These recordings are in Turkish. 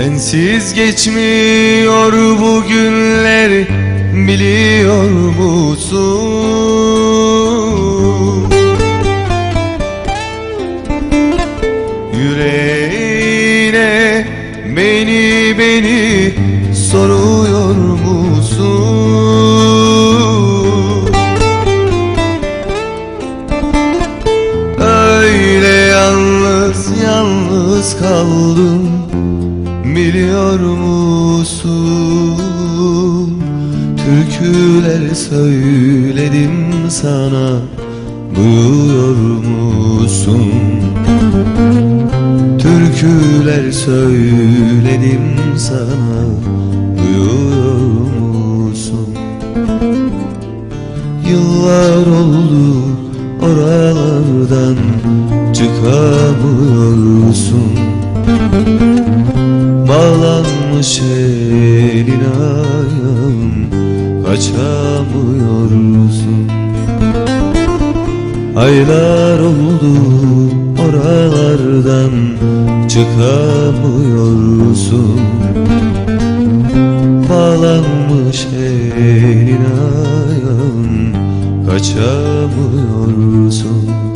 Sensiz geçmiyor bu günler biliyor musun? Yüreğine beni beni soruyor musun? Öyle yalnız yalnız kaldım biliyor musun? Türküler söyledim sana duyuyor musun? Türküler söyledim sana duyuyor musun? Yıllar oldu oralardan çıkamıyorsun kaçamıyorsun. Aylar oldu oralardan çıkamıyorsun. Bağlanmış elin ayağın kaçamıyorsun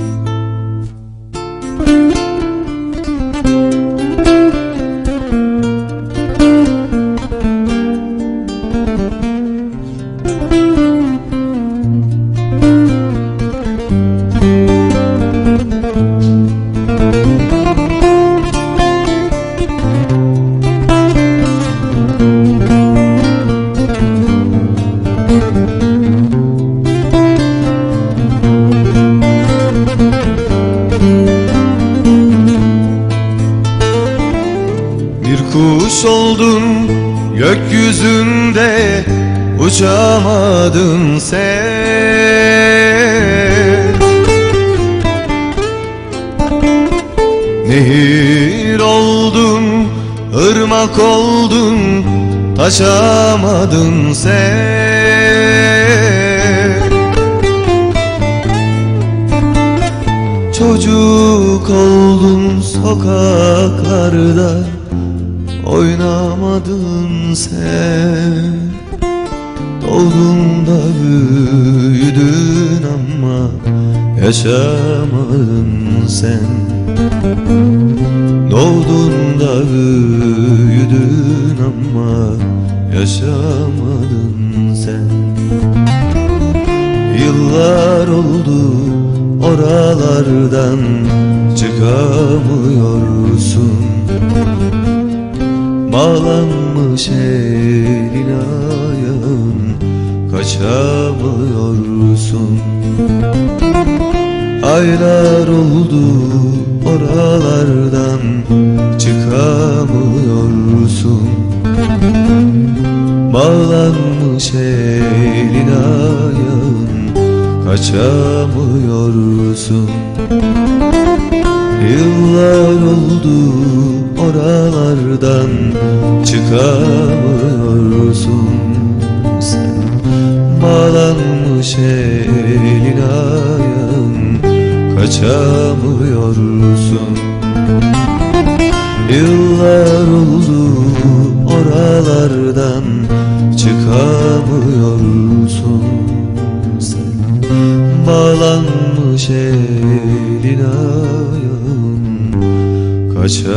kuş oldun gökyüzünde uçamadın sen. Nehir oldun, ırmak oldun, taşamadın sen. Çocuk oldun sokaklarda Oynamadın sen. Doğdun da büyüdün ama Yaşamadın sen. Doğdun da büyüdün ama Yaşamadın sen. Yıllar oldu oralardan çıkamıyorsun Bağlanmış elin ayağın kaçamıyorsun. Aylar oldu oralardan çıkamıyorsun. Bağlanmış elin ayağın kaçamıyorsun Yıllar oldu oralardan çıkamıyorsun sen. Bağlanmış elin ayağın kaçamıyorsun. Yıllar oldu oralardan çıkamıyorsun sen. Bağlanmış elin ayağın 我却